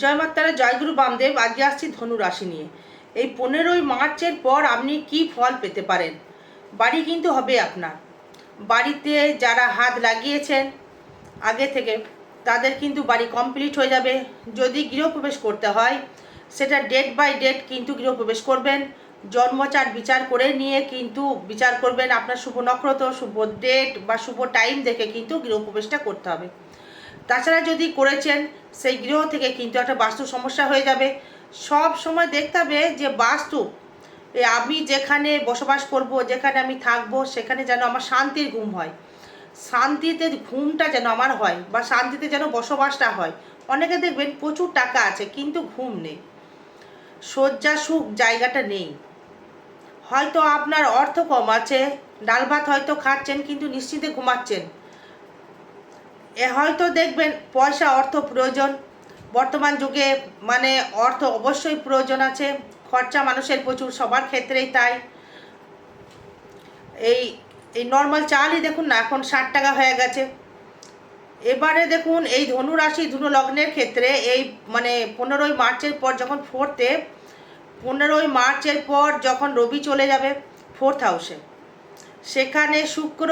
জয় মাতারা জয়গুরু বামদেব আজকে আসছি ধনু রাশি নিয়ে। এই পনেরোই মার্চের পর আপনি কি ফল পেতে পারেন? বাড়ি কিন্তু হবে আপনার। বাড়িতে যারা হাত লাগিয়েছেন আগে থেকে, তাদের কিন্তু বাড়ি কমপ্লিট হয়ে যাবে। যদি গৃহপ্রবেশ করতে হয়, সেটা ডেট বাই ডেট কিন্তু গৃহপ্রবেশ করবেন। জন্মচার বিচার করে নিয়ে কিন্তু বিচার করবেন। আপনার শুভ নক্ষত্র, শুভ ডেট বা শুভ টাইম দেখে কিন্তু গৃহপ্রবেশটা করতে হবে। তাছাড়া যদি করেছেন, সেই গৃহ থেকে কিন্তু একটা বাস্তু সমস্যা হয়ে যাবে। সব সময় দেখতে হবে যে বাস্তু আমি যেখানে বসবাস করব, যেখানে আমি থাকব, সেখানে যেন আমার শান্তির ঘুম হয়। শান্তিতে ঘুমটা যেন আমার হয় বা শান্তিতে যেন বসবাসটা হয়। অনেকে দেখবেন প্রচুর টাকা আছে, কিন্তু ঘুম নেই। শয্যা সুখ জায়গাটা নেই। হয়তো আপনার অর্থ কম আছে, ডাল ভাত হয়তো খাচ্ছেন, কিন্তু নিশ্চিন্তে ঘুমাচ্ছেন। এ হয়তো দেখবেন পয়সা, অর্থ প্রয়োজন। বর্তমান যুগে মানে অর্থ অবশ্যই প্রয়োজন আছে। খরচা মানুষের প্রচুর, সবার ক্ষেত্রেই তাই। এই এই নর্মাল চালই দেখুন না, এখন ষাট টাকা হয়ে গেছে। এবারে দেখুন, এই ধনু রাশি, ধনু লগ্নের ক্ষেত্রে এই মানে পনেরোই মার্চের পর যখন ফোর্থে পনেরোই মার্চের পর যখন রবি চলে যাবে ফোর্থ হাউসে সেখানে শুক্র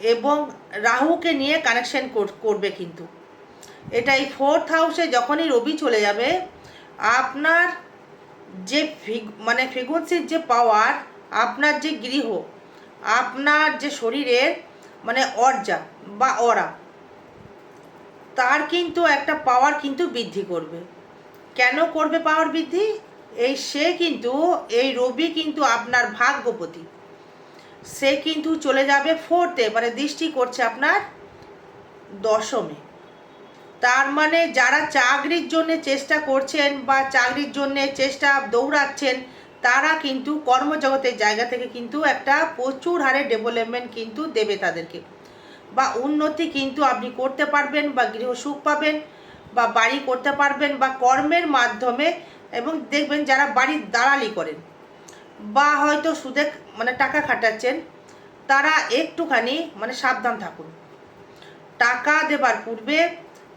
এবং রাহুকে নিয়ে কানেকশন করবে কিন্তু। এটা এই ফোর্থ হাউসে যখনই রবি চলে যাবে, আপনার যে মানে ফ্রিকুয়েন্সির যে পাওয়ার আপনার যে গৃহ, আপনার যে শরীরের মানে অর্জা বা অরা, তার কিন্তু একটা পাওয়ার কিন্তু বৃদ্ধি করবে। কেন করবে পাওয়ার বৃদ্ধি? এই সে কিন্তু, এই রবি কিন্তু আপনার ভাগ্যপতি। সে কিন্তু চলে যাবে ফোর্থে মানে দৃষ্টি করছে আপনার দশমে। তার মানে যারা চাকরির জন্য চেষ্টা করছেন বা চাকরির জন্য চেষ্টা দৌড়াচ্ছেন, তারা কিন্তু কর্মজগতের জায়গা থেকে কিন্তু একটা প্রচুর হারে ডেভেলপমেন্ট কিন্তু দেবে তাদেরকে। বা উন্নতি কিন্তু আপনি করতে পারবেন বা গৃহ সুখ পাবেন বা বাড়ি করতে পারবেন বা কর্মের মাধ্যমে এবং দেখবেন যারা বাড়ির দালালি করেন। বা হয়তো সুদে মানে টাকা খাটাচ্ছেন, তারা একটুখানি মানে সাবধান থাকুন। টাকা দেবার পূর্বে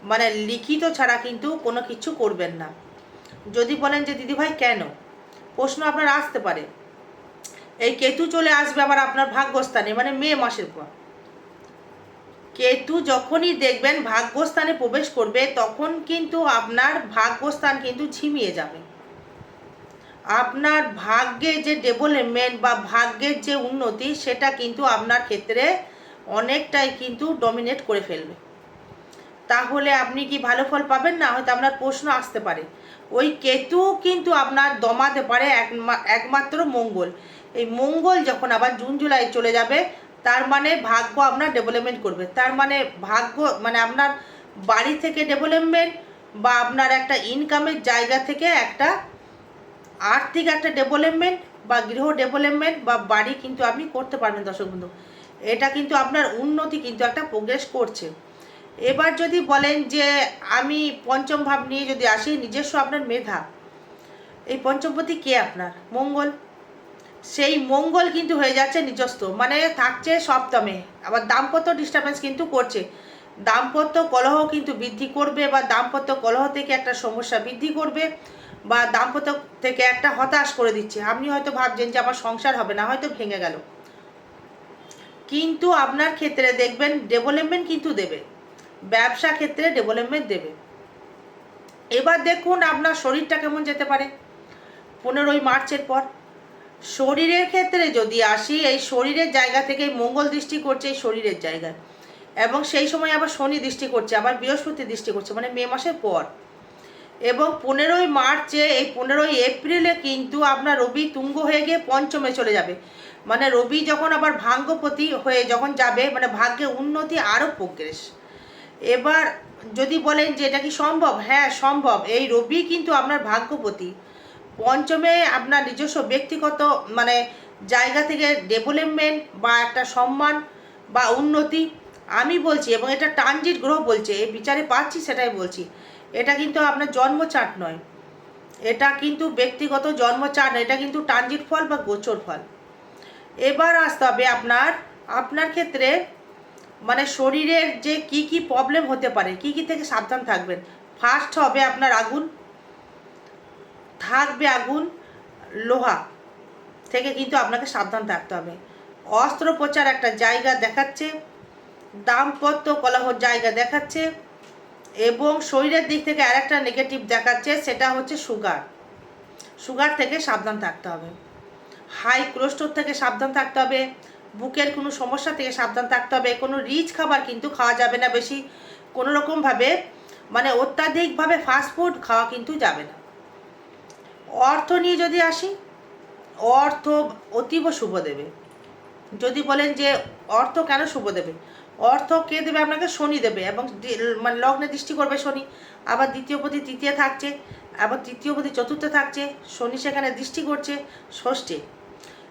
মানে লিখিত ছাড়া কিন্তু কোনো কিছু করবেন না। যদি বলেন যে দিদিভাই কেন? প্রশ্ন আপনার আসতে পারে। এই কেতু চলে আসবে আবার আপনার ভাগ্যস্থানে মানে মে মাসের পর। কেতু যখনই দেখবেন ভাগ্যস্থানে প্রবেশ করবে, তখন কিন্তু আপনার ভাগ্যস্থান কিন্তু ঝিমিয়ে যাবে। আপনার ভাগ্যে যে ডেভেলপমেন্ট বা ভাগ্যের যে উন্নতি, সেটা কিন্তু আপনার ক্ষেত্রে অনেকটাই কিন্তু ডমিনেট করে ফেলবে। তাহলে আপনি কি ভালো ফল পাবেন না? হয়তো আপনার প্রশ্ন আসতে পারে। ওই কেতু কিন্তু আপনার দমাতে পারে একমা- একমাত্র মঙ্গল। এই মঙ্গল যখন আবার জুন, জুলাই চলে যাবে, তার মানে ভাগ্য আপনার ডেভেলপমেন্ট করবে। তার মানে ভাগ্য মানে আপনার বাড়ি থেকে ডেভেলপমেন্ট বা আপনার একটা ইনকামের জায়গা থেকে একটা আর্থিক একটা ডেভেলপমেন্ট বা গৃহ ডেভেলপমেন্ট বা বাড়ি কিন্তু আপনি করতে পারবেন দর্শক বন্ধু। এটা কিন্তু আপনার উন্নতি কিন্তু একটা প্রোগ্রেস করছে। এবার যদি বলেন যে আমি পঞ্চম ভাব নিয়ে যদি আসি, নিজস্ব আপনার মেধা। এই পঞ্চমপতি কে আপনার? মঙ্গল। সেই মঙ্গল কিন্তু হয়ে যাচ্ছে নিজস্ব মানে থাকছে সপ্তমে। আবার দাম্পত্য ডিস্টারবেন্স কিন্তু করছে। দাম্পত্য কলহ কিন্তু বৃদ্ধি করবে বা দাম্পত্য কলহ থেকে একটা সমস্যা বৃদ্ধি করবে। বা দাম্পত্য থেকে একটা হতাশ করে দিচ্ছে। আপনি হয়তো ভাবছেন যে আমার সংসার হবে না, হয়তো ভেঙে গেল। কিন্তু আপনার ক্ষেত্রে দেখবেন ডেভেলপমেন্ট কিন্তু দেবে। ব্যবসা ক্ষেত্রে ডেভেলপমেন্ট দেবে। এবার দেখুন আপনার শরীরটা কেমন যেতে পারে। পনেরোই মার্চের পর। শরীরের ক্ষেত্রে যদি আসি, এই শরীরের জায়গা থেকে মঙ্গল দৃষ্টি করছে এই শরীরের জায়গায়। এবং সেই সময় আবার শনি দৃষ্টি করছে, আবার বৃহস্পতি দৃষ্টি করছে মানে মে মাসের পর। এবং পনেরোই মার্চে, এই পনেরোই এপ্রিলে কিন্তু আপনার রবি তুঙ্গ হয়ে গিয়ে পঞ্চমে চলে যাবে। মানে রবি যখন আবার ভাগ্যপতি হয়ে যখন যাবে মানে ভাগ্যে উন্নতি আরও প্রোগ্রেস। এবার যদি বলেন যে এটা কি সম্ভব? হ্যাঁ সম্ভব। এই রবি কিন্তু আপনার ভাগ্যপতি। পঞ্চমে আপনার নিজস্ব ব্যক্তিগত মানে জায়গা থেকে ডেভেলপমেন্ট বা একটা সম্মান বা উন্নতি আমি বলছি এবং এটা ট্রানজিট গ্রহ বলছে। এই বিচারে পাচ্ছি, সেটাই বলছি। এটা কিন্তু আপনার জন্ম জন্মচাট নয়। এটা কিন্তু ব্যক্তিগত জন্মচাট নয়, এটা কিন্তু ট্রানজিট ফল বা গোচর ফল। এবার আসতে হবে আপনার আপনার ক্ষেত্রে মানে শরীরের যে কি কি প্রবলেম হতে পারে কি কি থেকে সাবধান থাকবেন? ফার্স্ট হবে আপনার আগুন থাকবে আগুন লোহা থেকে কিন্তু আপনাকে সাবধান থাকতে হবে। অস্ত্রোপচার একটা জায়গা দেখাচ্ছে দাম্পত্য কলহর জায়গা দেখাচ্ছে এবং শরীরের দিক থেকে আরেকটা নেগেটিভ দেখাচ্ছে, সেটা হচ্ছে সুগার সুগার থেকে সাবধান থাকতে হবে। হাই কোলেস্ট্রল থেকে সাবধান থাকতে হবে। বুকের কোনো সমস্যা থেকে সাবধান থাকতে হবে। কোনো রিচ খাবার কিন্তু খাওয়া যাবে না বেশি। কোনো রকমভাবে মানে অত্যাধিকভাবে ফাস্টফুড খাওয়া কিন্তু যাবে না। অর্থ নিয়ে যদি আসি, অর্থ অতীব শুভ দেবে। যদি বলেন যে অর্থ কেন শুভ দেবে? অর্থ কে দেবে? আপনাকে শনি দেবে এবং মানে লগ্নে দৃষ্টি করবে শনি। আবার দ্বিতীয় পতি তৃতীয় থাকছে, আবার তৃতীয় পতি চতুর্থ থাকছে, শনি সেখানে দৃষ্টি করছে, ষষ্ঠে।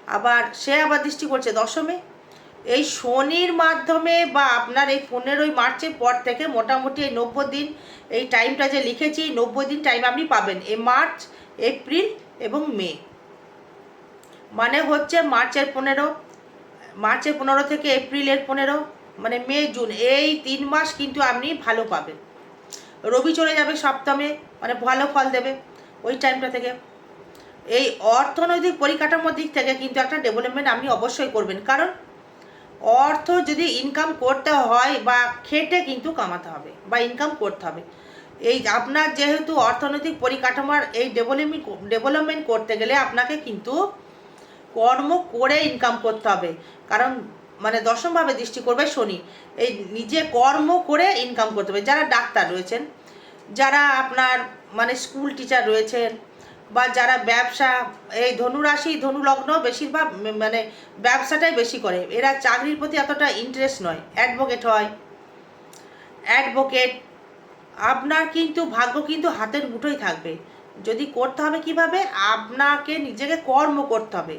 আবার সে আবার দৃষ্টি করছে দশমে। এই শনির মাধ্যমে বা আপনার এই পনেরোই মার্চের পর থেকে মোটামুটি এই নব্বই দিন, এই টাইমটা যে লিখেছি নব্বই দিন টাইম আপনি পাবেন। এই মার্চ, এপ্রিল এবং মে। মানে হচ্ছে মার্চের পনেরো মার্চের পনেরো থেকে এপ্রিলের পনেরো মানে মে, জুন, এই তিন মাস কিন্তু আপনি ভালো পাবেন। রবি চলে যাবে সপ্তমে মানে ভালো ফল দেবে ওই টাইমটা থেকে। এই অর্থনৈতিক পরিকাঠামোর দিক থেকে কিন্তু একটা ডেভেলপমেন্ট আপনি অবশ্যই করবেন। কারণ অর্থ যদি ইনকাম করতে হয় বা খেটে কিন্তু কামাতে হবে বা ইনকাম করতে হবে। এই আপনার যেহেতু অর্থনৈতিক পরিকাঠামোর এই ডেভেলপমেন্ট ডেভেলপমেন্ট করতে গেলে আপনাকে কিন্তু কর্ম করে ইনকাম করতে হবে। কারণ মানে দশমভাবে দৃষ্টি করবে শনি। এই নিজে কর্ম করে ইনকাম করতে হবে। যারা ডাক্তার রয়েছেন, যারা আপনার মানে স্কুল টিচার রয়েছেন বা যারা ব্যবসা, এই ধনুরাশি, ধনুলগ্ন বেশিরভাগ মানে ব্যবসাটাই বেশি করে। এরা চাকরির প্রতি এতটা ইন্টারেস্ট নয়। অ্যাডভোকেট হয়। অ্যাডভোকেট আপনার কিন্তু ভাগ্য কিন্তু হাতের মুঠোই থাকবে। যদি করতে হবে কীভাবে? আপনাকে নিজেকে কর্ম করতে হবে।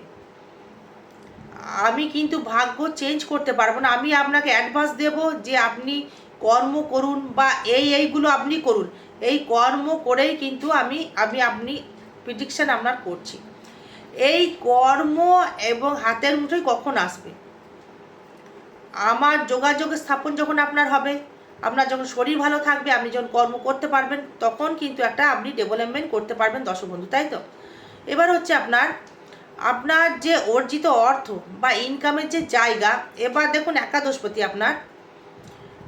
আমি কিন্তু ভাগ্য চেঞ্জ করতে পারব না। আমি আপনাকে অ্যাডভান্স দেব যে আপনি কর্ম করুন বা এই এইগুলো আপনি করুন। এই কর্ম করেই কিন্তু আমি আমি আপনি প্রিডিকশান আপনার করছি। এই কর্ম এবং হাতের মুঠোয় কখন আসবে? আমার যোগাযোগ স্থাপন যখন আপনার হবে, আপনার যখন শরীর ভালো থাকবে, আপনি যখন কর্ম করতে পারবেন, তখন কিন্তু একটা আপনি ডেভেলপমেন্ট করতে পারবেন দর্শক বন্ধু, তাই তো? এবার হচ্ছে আপনার আপনার যে অর্জিত অর্থ বা ইনকামের যে জায়গা, এবার দেখুন একাদশপতি আপনার।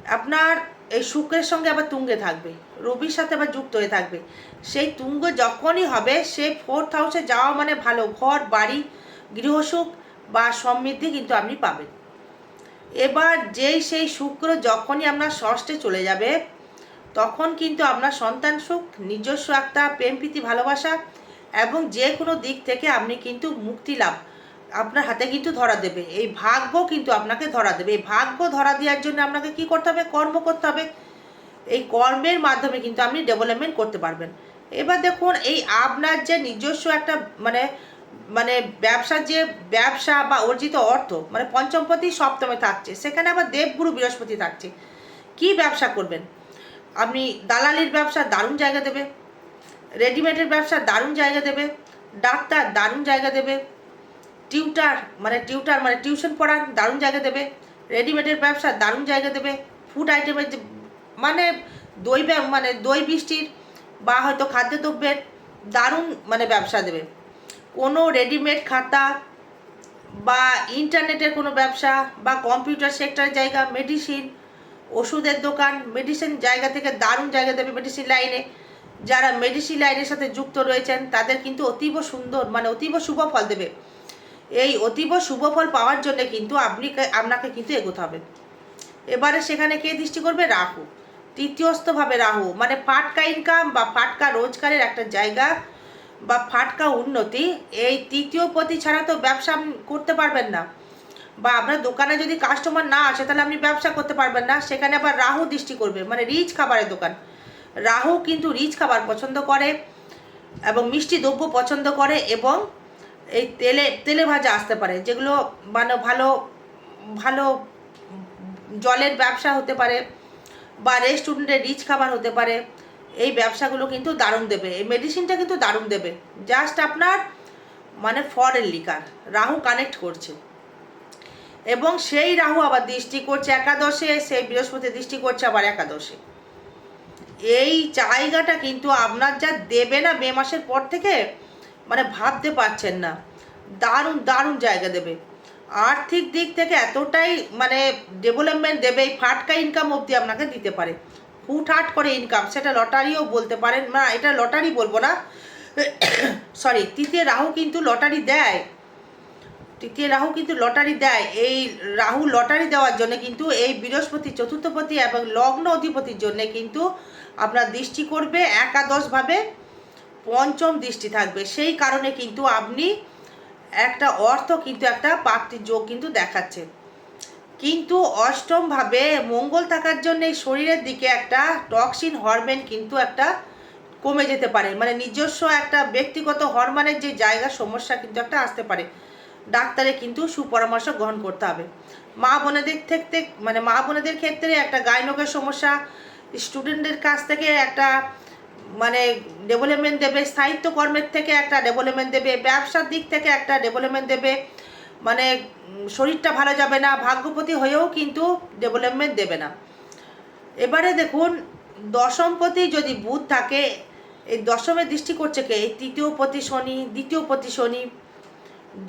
আপনার এই শুক্রের সঙ্গে আবার তুঙ্গে থাকবে, রবির সাথে আবার যুক্ত হয়ে থাকবে। সেই তুঙ্গ যখনই হবে, সে ফোর্থ হাউসে যাওয়া মানে ভালো, ঘর, বাড়ি গৃহসুখ বা সমৃদ্ধি কিন্তু আপনি পাবেন। এবার যেই সেই শুক্র যখনই আপনার ষষ্ঠে চলে যাবে, তখন কিন্তু আপনার সন্তান সুখ, নিজস্ব একটা প্রেম প্রীতি ভালোবাসা এবং যে কোনো দিক থেকে আপনি কিন্তু মুক্তি লাভ, আপনার হাতে কিন্তু ধরা দেবে। এই ভাগ্য কিন্তু আপনাকে ধরা দেবে। এই ভাগ্য ধরা দেওয়ার জন্য আপনাকে কি করতে হবে? কর্ম করতে হবে। এই কর্মের মাধ্যমে কিন্তু আপনি ডেভেলপমেন্ট করতে পারবেন। এবার দেখুন, এই আপনার যে নিজস্ব একটা মানে মানে ব্যবসার যে ব্যবসা বা অর্জিত অর্থ মানে পঞ্চমপতি, সপ্তমে থাকছে। সেখানে আবার দেবগুরু বৃহস্পতি থাকছে। কি ব্যবসা করবেন? আপনি দালালির ব্যবসা দারুণ জায়গা দেবে। রেডিমেডের ব্যবসা দারুণ জায়গা দেবে, ডাক্তার দারুণ জায়গা দেবে, টিউটার মানে টিউটার মানে টিউশন পড়ার দারুণ জায়গা দেবে, রেডিমেডের ব্যবসা দারুণ জায়গা দেবে, ফুড আইটেমের যে মানে দই মানে দই বৃষ্টির বা হয়তো খাদ্যদ্রব্যের দারুণ মানে ব্যবসা দেবে। কোনো রেডিমেড খাতা বা ইন্টারনেটের কোনো ব্যবসা বা কম্পিউটার সেক্টরের জায়গা, মেডিসিন, ওষুধের দোকান, মেডিসিন জায়গা থেকে দারুণ জায়গা দেবে, মেডিসিন লাইনে। যারা মেডিসিন লাইনের সাথে যুক্ত রয়েছেন, তাদের কিন্তু অতীব সুন্দর মানে অতীব শুভ ফল দেবে। এই অতীব শুভ ফল পাওয়ার জন্য কিন্তু আপনি আপনাকে কিন্তু এগোতে হবে। এবারে সেখানে কে দৃষ্টি করবে? রাহু। তৃতীয়স্থভাবে রাহু মানে ফাটকা ইনকাম বা ফাটকা রোজগারের একটা জায়গা বা ফাটকা উন্নতি, এই তৃতীয় পতি ছাড়া তো ব্যবসা করতে পারবেন না। বা আপনার দোকানে যদি কাস্টমার না আসে, তাহলে আপনি ব্যবসা করতে পারবেন না। সেখানে আবার রাহু দৃষ্টি করবে মানে রিচ খাবারের দোকান। রাহু কিন্তু রিচ খাবার পছন্দ করে এবং মিষ্টি দ্রব্য পছন্দ করে এবং এই তেলে তেলে ভাজা আসতে পারে, যেগুলো মানে ভালো ভালো জলের ব্যবসা হতে পারে বা রেস্টুরেন্টে রিচ খাবার হতে পারে, এই ব্যবসাগুলো কিন্তু দারুণ দেবে, এই মেডিসিনটা কিন্তু দারুণ দেবে। জাস্ট আপনার মানে ফরেন লিকার রাহু কানেক্ট করছে। এবং সেই রাহু আবার দৃষ্টি করছে একাদশে, সেই বৃহস্পতি দৃষ্টি করছে আবার একাদশে। এই জায়গাটা কিন্তু আপনার যা দেবে না মে মাসের পর থেকে মানে ভাবতে পারছেন না। দারুণ দারুণ জায়গা দেবে। আর্থিক দিক থেকে এতটাই মানে ডেভেলপমেন্ট দেবে, এই ফাটকা ইনকাম অবধি আপনাকে দিতে পারে। হুটহাট করে ইনকাম সেটা লটারিও বলতে পারেন, না, এটা লটারি বলব না। সরি তৃতীয় রাহু কিন্তু লটারি দেয়। তৃতীয় রাহু কিন্তু লটারি দেয়। এই রাহু লটারি দেওয়ার জন্য কিন্তু, এই বৃহস্পতি, চতুর্থপতি এবং লগ্ন অধিপতির জন্য কিন্তু আপনার দৃষ্টি করবে একাদশভাবে পঞ্চম দৃষ্টি থাকবে। সেই কারণে কিন্তু আপনি একটা অর্থ কিন্তু একটা প্রাপ্তির যোগ কিন্তু দেখাচ্ছে। কিন্তু অষ্টমভাবে মঙ্গল থাকার জন্য শরীরের দিকে একটা টক্সিন হরমোন কিন্তু একটা কমে যেতে পারে। মানে নিজস্ব একটা ব্যক্তিগত হরমোনের যে জায়গা, সমস্যা কিন্তু একটা আসতে পারে। ডাক্তারে কিন্তু সুপরামর্শ গ্রহণ করতে হবে। মা বোনেদের থেকে মানে মা বোনেদের ক্ষেত্রে একটা গায়নকের সমস্যা স্টুডেন্টদের কাছ থেকে একটা মানে ডেভেলপমেন্ট দেবে সাহিত্য কর্মের থেকে একটা ডেভেলপমেন্ট দেবে, ব্যবসার দিক থেকে একটা ডেভেলপমেন্ট দেবে মানে শরীরটা ভালো যাবে না, ভাগ্যপতি হয়েও কিন্তু ডেভেলপমেন্ট দেবে না। এবারে দেখুন দশমপতি যদি বুধ থাকে, এই দশমে দৃষ্টি করছে কে? এই তৃতীয় পতি শনি, দ্বিতীয় পতি শনি।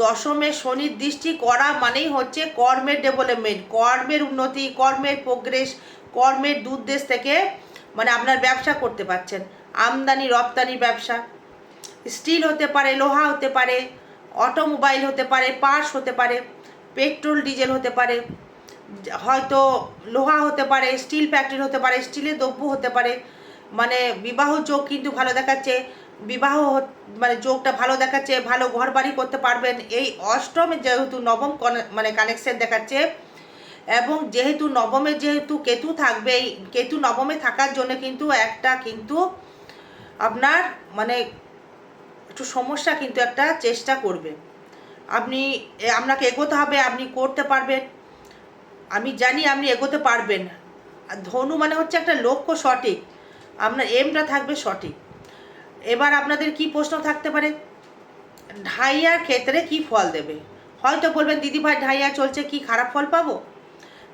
দশমে শনির দৃষ্টি করা মানেই হচ্ছে কর্মের ডেভেলপমেন্ট কর্মের উন্নতি, কর্মের প্রোগ্রেস কর্মের দূর দেশ থেকে মানে আপনার ব্যবসা করতে পারছেন। আমদানি, রপ্তানি ব্যবসা। স্টিল হতে পারে, লোহা হতে পারে, অটোমোবাইল হতে পারে, পার্স হতে পারে, পেট্রোল, ডিজেল হতে পারে, হয়তো লোহা হতে পারে, স্টিল ফ্যাক্টরি হতে পারে, স্টিলের দ্রব্য হতে পারে। মানে বিবাহ যোগ কিন্তু ভালো দেখাচ্ছে, বিবাহ মানে যোগটা ভালো দেখাচ্ছে, ভালো ঘর বাড়ি করতে পারবেন। এই অষ্টমে যেহেতু নবম মানে কানেকশন দেখাচ্ছে এবং যেহেতু নবমে যেহেতু কেতু থাকবে, এই কেতু নবমে থাকার জন্য কিন্তু একটা কিন্তু আপনার মানে একটু সমস্যা কিন্তু একটা চেষ্টা করবে। আপনি আপনাকে এগোতে হবে, আপনি করতে পারবেন। আমি জানি আপনি এগোতে পারবেন। ধনু মানে হচ্ছে একটা লক্ষ্য সঠিক। আপনার এমটা থাকবে সঠিক। এবার আপনাদের কি প্রশ্ন থাকতে পারে? ঢাইয়ার ক্ষেত্রে কি ফল দেবে? হয়তো বলবেন দিদি ভাই ঢাইয়া চলছে, কি খারাপ ফল পাবো?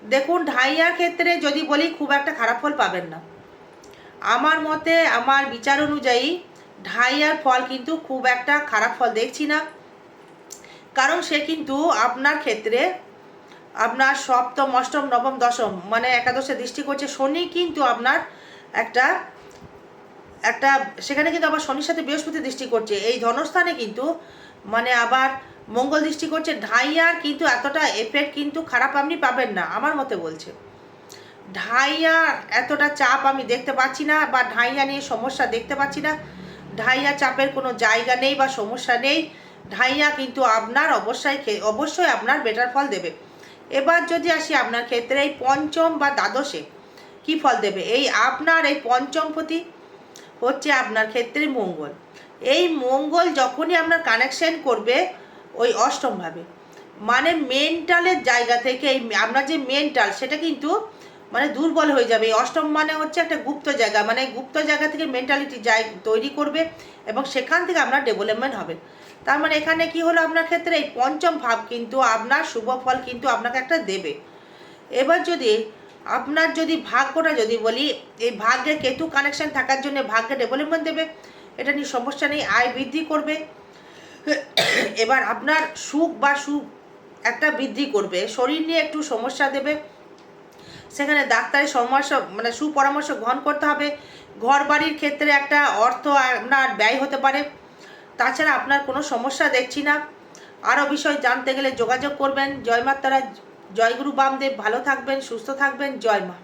দেখুন, ঢাইয়ার ক্ষেত্রে যদি বলি, খুব একটা খারাপ ফল পাবেন না। আমার মতে, আমার বিচার অনুযায়ী, ঢাইয়ার ফল কিন্তু খুব একটা খারাপ ফল দেখছি না। কারণ সে কিন্তু আপনার ক্ষেত্রে, আপনার সপ্তম, অষ্টম, নবম, দশম মানে একাদশে দৃষ্টি করছে, শনি কিন্তু আপনার একটা একটা, সেখানে কিন্তু আবার শনির সাথে বৃহস্পতি দৃষ্টি করছে। এই ধনস্থানে কিন্তু মানে আবার মঙ্গল দৃষ্টি করছে ঢাইয়ার কিন্তু এতটা এফেক্ট কিন্তু খারাপ আপনি পাবেন না, আমার মতে বলছে। ঢাইয়া এতটা চাপ আমি দেখতে পাচ্ছি না বা ঢাইয়া নিয়ে সমস্যা দেখতে পাচ্ছি না। ঢাইয়া চাপের কোনো জায়গা নেই বা সমস্যা নেই। ঢাইয়া কিন্তু আপনার অবশ্যই অবশ্যই আপনার বেটার ফল দেবে। এবার যদি আসি আপনার ক্ষেত্রে এই পঞ্চম বা দ্বাদশে, কি ফল দেবে? এই আপনার এই পঞ্চম প্রতি হচ্ছে আপনার ক্ষেত্রে মঙ্গল। এই মঙ্গল যখনই আপনার কানেকশন করবে ওই অষ্টমভাবে। মানে মেন্টালের জায়গা থেকে এই আপনার যে মেন্টাল, সেটা কিন্তু মানে দুর্বল হয়ে যাবে। এই অষ্টম মানে হচ্ছে একটা গুপ্ত জায়গা মানে গুপ্ত জায়গা থেকে মেন্টালিটি যাই তৈরি করবে এবং সেখান থেকে আপনার ডেভেলপমেন্ট হবে। তার মানে এখানে কি হলো আপনার ক্ষেত্রে? এই পঞ্চম ভাব কিন্তু আপনার শুভ ফল কিন্তু আপনাকে একটা দেবে। এবার যদি আপনার যদি ভাগ্যটা যদি বলি, এই ভাগ্যে কেতু কানেকশন থাকার জন্য ভাগ্যে ডেভেলপমেন্ট দেবে। এটা নিয়ে সমস্যা নেই, আয় বৃদ্ধি করবে। এবার আপনার সুখ বা সুখ একটা বৃদ্ধি করবে। শরীর নিয়ে একটু সমস্যা দেবে। সেখানে ডাক্তারের পরামর্শ মানে সুপরামর্শ গ্রহণ করতে হবে। ঘর বাড়ির ক্ষেত্রে একটা অর্থ আপনার ব্যয় হতে পারে। তাছাড়া আপনার কোনো সমস্যা দেখছি না। আরও বিষয় জানতে গেলে যোগাযোগ করবেন। জয় মাতারা জয়গুরু বামদেব ভালো থাকবেন, সুস্থ থাকবেন। জয় মা।